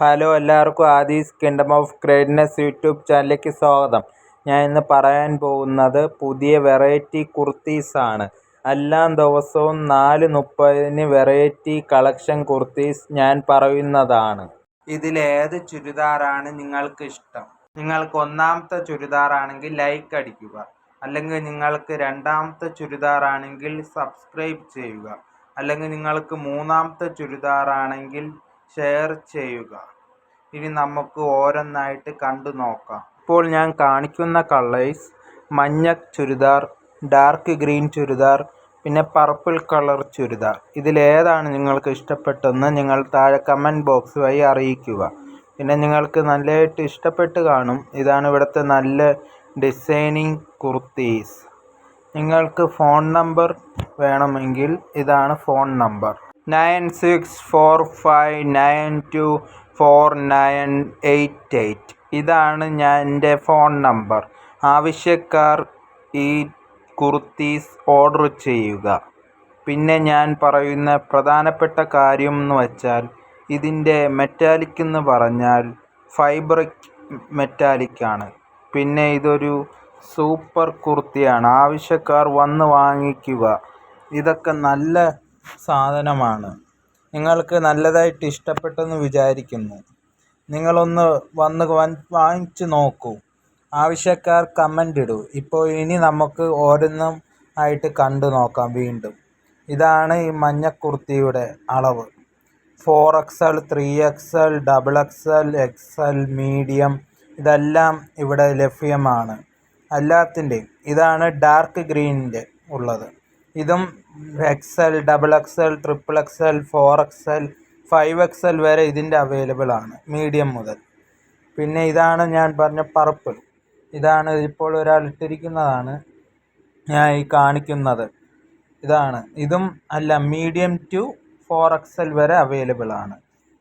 Hello എല്ലാവർക്കും Adhi's kingdom of greatness YouTube ചാനലിലേക്ക് സ്വാഗതം. ഞാൻ ഇന്ന് പറയാൻ പോകുന്നത് പുതിയ വെറൈറ്റി കുർത്തീസാണ് എല്ലാ ദിവസവും നാല് മുപ്പതിന് വെറൈറ്റി കളക്ഷൻ കുർത്തീസ് ഞാൻ പറയുന്നതാണ്. ഇതിലേത് ചുരിദാറാണ് നിങ്ങൾക്ക് ഇഷ്ടം? നിങ്ങൾക്ക് ഒന്നാമത്തെ ചുരിദാറാണെങ്കിൽ ലൈക്ക് അടിക്കുക. അല്ലെങ്കിൽ നിങ്ങൾക്ക് രണ്ടാമത്തെ ചുരിദാറാണെങ്കിൽ സബ്സ്ക്രൈബ് ചെയ്യുക. അല്ലെങ്കിൽ നിങ്ങൾക്ക് മൂന്നാമത്തെ ചുരിദാറാണെങ്കിൽ ഷെയർ ചെയ്യുക. ഇനി നമുക്ക് ഓരോന്നായിട്ട് കണ്ടു നോക്കാം. ഇപ്പോൾ ഞാൻ കാണിക്കുന്ന കളേഴ്സ് മഞ്ഞ ചുരിദാർ ഡാർക്ക് ഗ്രീൻ ചുരിദാർ പിന്നെ പർപ്പിൾ കളർ ചുരിദാർ. ഇതിലേതാണ് നിങ്ങൾക്ക് ഇഷ്ടപ്പെട്ടതെന്ന് നിങ്ങൾ താഴെ കമന്റ് ബോക്സ് വഴി അറിയിക്കുക. പിന്നെ നിങ്ങൾക്ക് നല്ലതായിട്ട് ഇഷ്ടപ്പെട്ട് കാണും. ഇതാണ് ഇവിടുത്തെ നല്ല ഡിസൈനിങ് കുർത്തീസ് നിങ്ങൾക്ക് ഫോൺ നമ്പർ വേണമെങ്കിൽ ഇതാണ് phone number nine six four five nine two four nine eight eight ഇതാണ് ഞാൻ എന്റെ ഫോൺ നമ്പർ. ആവശ്യക്കാർ ഈ കുർത്തീസ് ഓർഡർ ചെയ്യുക. പിന്നെ ഞാൻ പറയുന്ന പ്രധാനപ്പെട്ട കാര്യം എന്ന് വെച്ചാൽ ഇതിന്റെ മെറ്റാലിക് എന്ന് പറഞ്ഞാൽ ഫൈബ്രിക് മെറ്റാലിക് ആണ്. പിന്നെ ഇതൊരു സൂപ്പർ കുർത്തിയാണ്. ആവശ്യക്കാർ വന്ന് വാങ്ങിക്കുക. ഇതൊക്കെ നല്ല സാധനമാണ്. നിങ്ങൾക്ക് നല്ലതായിട്ട് ഇഷ്ടപ്പെട്ടെന്ന് വിചാരിക്കുന്നു. നിങ്ങളൊന്ന് വന്ന് വാങ്ങിച്ച് നോക്കൂ. ആവശ്യക്കാർ കമന്റ് ഇടൂ. ഇപ്പോൾ ഇനി നമുക്ക് ഓരോന്നും ആയിട്ട് കണ്ടു നോക്കാം വീണ്ടും. ഇതാണ് ഈ മഞ്ഞ കുർത്തിയുടെ അളവ്. Four X L three X L double X L X L medium ഇതെല്ലാം ഇവിടെ ലഭ്യമാണ്. എല്ലാത്തിന്റെയും. ഇതാണ് ഡാർക്ക് ഗ്രീനിന്റെ ഉള്ളത്. ഇതും X L double X L triple X L four X L five X L വരെ ഇതിന്റെ അവൈലബിൾ ആണ് മീഡിയം മുതൽ. പിന്നെ ഇതാണ് ഞാൻ പറഞ്ഞ പർപ്പിൾ ഇതാണ് ഇപ്പോൾ ഒരാൾ ഇട്ടിരിക്കുന്നതാണ് ഞാൻ ഈ കാണിക്കുന്നത്. ഇതാണ്. ഇതും അല്ല medium two four X L വരെ അവൈലബിൾ ആണ്.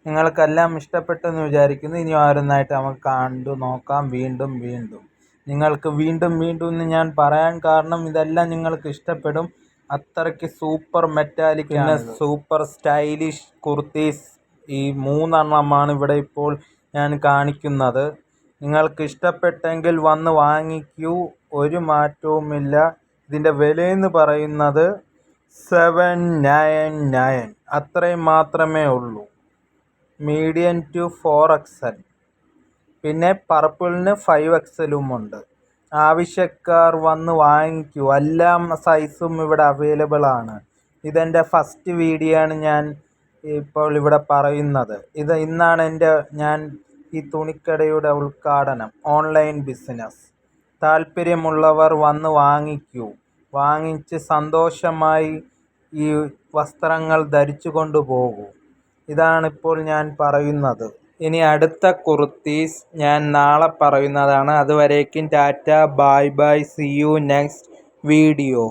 നിങ്ങൾക്കെല്ലാം ഇഷ്ടപ്പെട്ടെന്ന് വിചാരിക്കുന്നു. ഇനി ഓരോന്നായിട്ട് നമുക്ക് കണ്ടു നോക്കാം. വീണ്ടും വീണ്ടും. നിങ്ങൾക്ക് വീണ്ടും വീണ്ടും എന്ന് ഞാൻ പറയാൻ കാരണം ഇതെല്ലാം നിങ്ങൾക്ക് ഇഷ്ടപ്പെടും. അത്രയ്ക്ക് സൂപ്പർ മെറ്റാലിക് പിന്നെ സൂപ്പർ സ്റ്റൈലിഷ് കുർത്തീസ് ഈ മൂന്നെണ്ണമാണ് ഇവിടെ ഇപ്പോൾ ഞാൻ കാണിക്കുന്നത്. നിങ്ങൾക്ക് ഇഷ്ടപ്പെട്ടെങ്കിൽ വന്ന് വാങ്ങിക്കൂ. ഒരു മാറ്റവുമില്ല. ഇതിന്റെ വിലയെന്ന് പറയുന്നത് സെവൻ നയൻ നയൻ അത്രയും മാത്രമേ ഉള്ളൂ. മീഡിയം ടു ഫോർ എക്സൽ പിന്നെ പർപ്പിളിന് ഫൈവ് എക്സലും ഉണ്ട്. ആവശ്യക്കാർ വന്ന് വാങ്ങിക്കൂ. എല്ലാ സൈസും ഇവിടെ അവൈലബിൾ ആണ്. ഇതെന്റെ ഫസ്റ്റ് വീഡിയോ ആണ് ഞാൻ ഇപ്പോൾ ഇവിടെ പറയുന്നത്. ഇത് ഇന്നാണ് എന്റെ ഞാൻ ഈ തുണിക്കടയുടെ ഉദ്ഘാടനം ഓൺലൈൻ ബിസിനസ് താല്പര്യമുള്ളവർ വന്ന് വാങ്ങിക്കൂ. വാങ്ങിച്ച് സന്തോഷമായി ഈ വസ്ത്രങ്ങൾ ധരിച്ചു കൊണ്ടുപോകൂ ഇതാണിപ്പോൾ ഞാൻ പറയുന്നത്. ഇനി അടുത്ത കുർത്തീസ് ഞാൻ നാളെ പറയുന്നതാണ്. അതുവരേക്കും tata bye bye see you next video.